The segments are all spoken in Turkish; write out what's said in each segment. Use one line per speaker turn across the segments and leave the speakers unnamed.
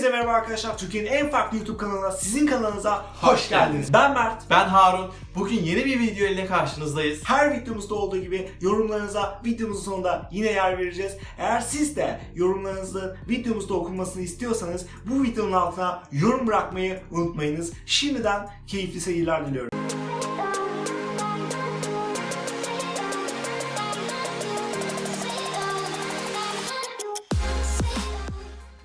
Hepinize merhaba arkadaşlar. Türkiye'nin en farklı YouTube kanalına, sizin kanalınıza hoş geldiniz. Ben Mert.
Ben Harun. Bugün yeni bir video ile karşınızdayız.
Her videomuzda olduğu gibi yorumlarınıza videomuzun sonunda yine yer vereceğiz. Eğer siz de yorumlarınızın videomuzda okunmasını istiyorsanız bu videonun altına yorum bırakmayı unutmayınız. Şimdiden keyifli seyirler diliyorum.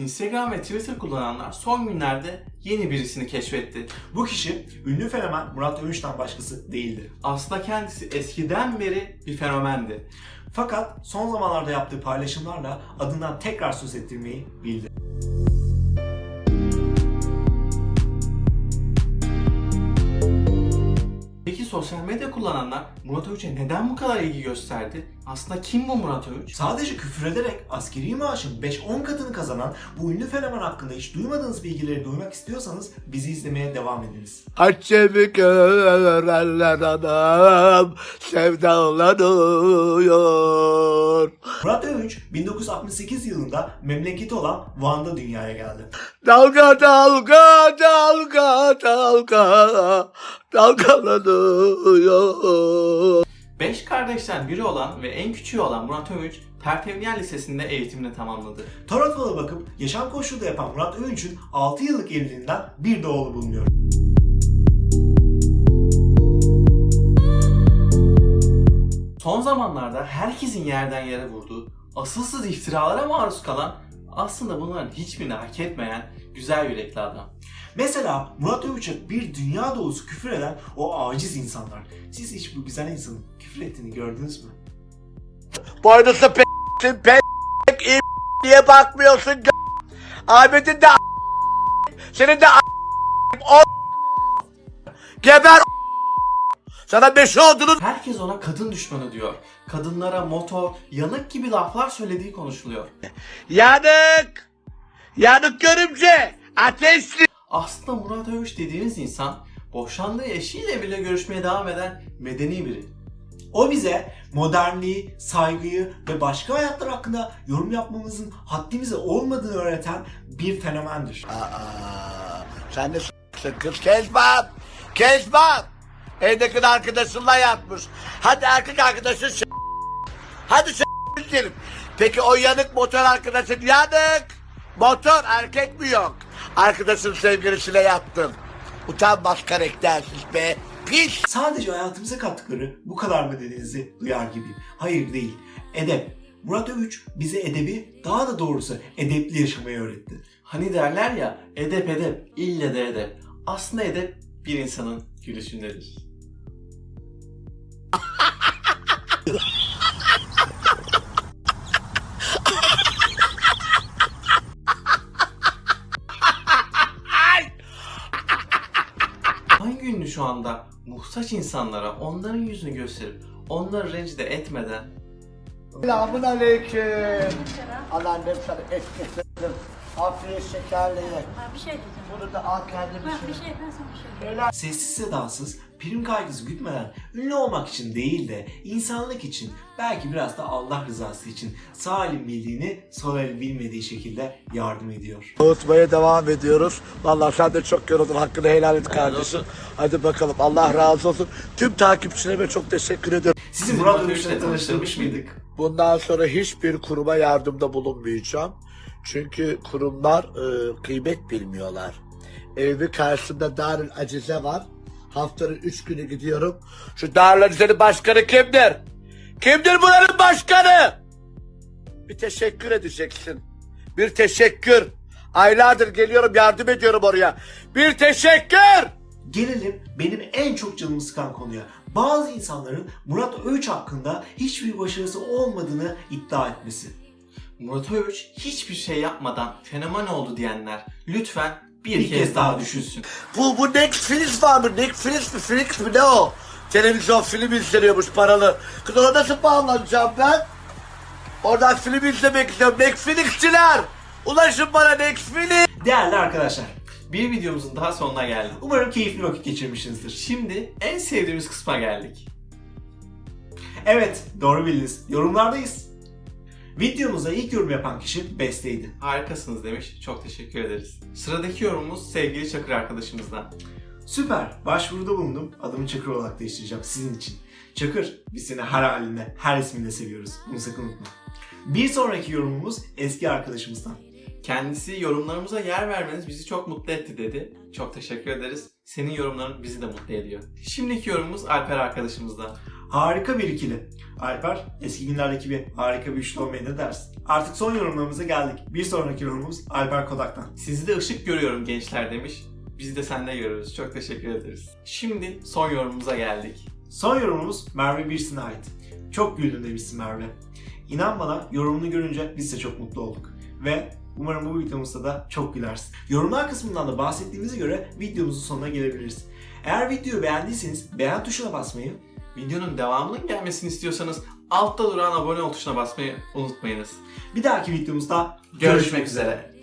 Instagram ve Twitter kullananlar son günlerde yeni birisini keşfetti.
Bu kişi ünlü fenomen Murat Övünç'ten başkası değildi.
Aslında kendisi eskiden beri bir fenomendi.
Fakat son zamanlarda yaptığı paylaşımlarla adından tekrar söz ettirmeyi bildi.
Peki sosyal medya kullananlar Murat Övüç'e neden bu kadar ilgi gösterdi? Aslında kim bu Murat Övüç?
Sadece küfür ederek askeri maaşın 5-10 katını kazanan bu ünlü fenomen hakkında hiç duymadığınız bilgileri duymak istiyorsanız bizi izlemeye devam ediniz.
Açemi görenler adam sevdalanıyor.
Murat Övünç 1968 yılında memleketi olan Van'da dünyaya geldi.
Dalga dalga dalga dalga dalgalanıyor.
Beş kardeşten biri olan ve en küçüğü olan Murat Övüç, Pertevniyel Lisesi'nde eğitimini tamamladı.
Tarot falı bakıp yaşam koşulu da yapan Murat Övünç'ün 6 yıllık evliliğinden bir de oğlu bulunuyor.
Son zamanlarda herkesin yerden yere vurduğu, asılsız iftiralara maruz kalan, aslında bunların hiçbirini hak etmeyen güzel yürekli adam.
Mesela Murat Övünç'e bir dünya dolusu küfür eden o aciz insanlar. Siz hiç bu güzel insanın küfür ettiğini gördünüz mü?
Boynusu p***sin p*** iyi diye bakmıyorsun Ahmet'in de senin de o geber sana beşi olduğunu
Herkes ona kadın düşmanı diyor. Kadınlara motor, yanık gibi laflar söylediği konuşuluyor.
yanık yanık görümce ateşli
Aslında Murat Övüç dediğimiz insan boşandığı eşiyle bile görüşmeye devam eden medeni biri.
O bize modernliği, saygıyı ve başka hayatlar hakkında yorum yapmamızın haddimize olmadığını öğreten bir fenomendir.
Aa, sen de s**sın kız Kezban. Kezban. Evdeki arkadaşınla yatmış. Hadi erkek arkadaşın s**. Hadi s*** diyelim. Peki o yanık motor arkadaşın yanık. Motor erkek mi yok? Arkadaşın sevgilisiyle yattın. Utanmaz karaktersiz be. Pis.
Sadece hayatımıza kattıkları bu kadar mı dediğinizi duyar gibiyim. Hayır değil. Edep. Murat Övüç bize edebi, daha da doğrusu edepli yaşamayı öğretti.
Hani derler ya edep edep, ille de edep. Aslında edep bir insanın gülüşündedir. Hangi ünlü şu anda muhtaç insanlara onların yüzünü gösterip onları rencide etmeden
Selamun aleyküm. Allah annem sana. Afiyet şekerli.
Ha, bir şey diyeceğim.
Bunu da al kendin
Ha, bir şey ben sana bir şey diyeceğim.
Sessiz sedasız, prim kaygısı gütmeden ünlü olmak için değil de insanlık için, belki biraz da Allah rızası için sağ elin bildiğini sol elin bilmediği şekilde yardım ediyor.
Unutmaya devam ediyoruz. Vallahi sen de çok yoruldun. Hakkını helal et kardeşim. Hadi bakalım. Allah razı olsun. Tüm takipçilerime çok teşekkür ediyorum.
Sizi Murat Övünç'le tanıştırmış mıydık?
Bundan sonra hiçbir kuruma yardımda bulunmayacağım. Çünkü kurumlar e, kıymet bilmiyorlar. Evimin karşısında Darül Acize var. Haftanın üç günü gidiyorum. Şu Darül Acize'nin başkanı kimdir? Kimdir buranın başkanı? Bir teşekkür edeceksin. Bir teşekkür. Aylardır geliyorum yardım ediyorum oraya. Bir teşekkür.
Gelelim benim en çok canımı sıkan konuya. Bazı insanların Murat Övüç hakkında hiçbir başarısı olmadığını iddia etmesi.
Murat Övüç hiçbir şey yapmadan fenomen oldu diyenler lütfen bir,
Bir
kez,
kez daha
düşünsün.
Bu, bu Netflix var mı? Netflix mi? Flix mi? Ne o? Televizyon film izleniyormuş paralı. Kız ona nasıl bağlanacağım ben? Oradan film izlemek istiyorum. Netflixçiler! Ulaşın bana Netflix!
Değerli arkadaşlar,
Bir videomuzun daha sonuna geldik.
umarım keyifli vakit geçirmişsinizdir.
Şimdi en sevdiğimiz kısma geldik.
Evet, doğru bildiniz. Yorumlardayız. Videomuza ilk yorum yapan kişi Beste'ydi.
Harikasınız demiş. Çok teşekkür ederiz. Sıradaki yorumumuz sevgili Çakır arkadaşımızdan.
Süper. Başvuruda bulundum. Adımı Çakır olarak değiştireceğim sizin için. Çakır, biz seni her halinde, her isminle seviyoruz. Bunu sakın unutma. Bir sonraki yorumumuz eski arkadaşımızdan.
Kendisi yorumlarımıza yer vermeniz bizi çok mutlu etti dedi. Çok teşekkür ederiz. Senin yorumların bizi de mutlu ediyor. Şimdiki yorumumuz Alper arkadaşımızdan.
Harika bir ikili. Alper, eski günlerdeki bir harika bir üçlü olmaya ne dersin? Artık son yorumlarımıza geldik. Bir sonraki yorumumuz Alper Kodak'tan.
Sizi de ışık görüyorum gençler demiş. Biz de sende görüyoruz. Çok teşekkür ederiz. Şimdi son yorumumuza geldik.
Son yorumumuz Merve Birsin'e ait. Çok güldüm demişsin Merve. İnan bana yorumunu görünce biz de çok mutlu olduk. Ve umarım bu videomuzda da çok gülersin. Yorumlar kısmından da bahsettiğimize göre videomuzun sonuna gelebiliriz. Eğer videoyu beğendiyseniz beğen tuşuna basmayı,
Videonun devamının gelmesini istiyorsanız altta duran abone ol tuşuna basmayı unutmayınız.
bir dahaki videomuzda
Görüşmek üzere.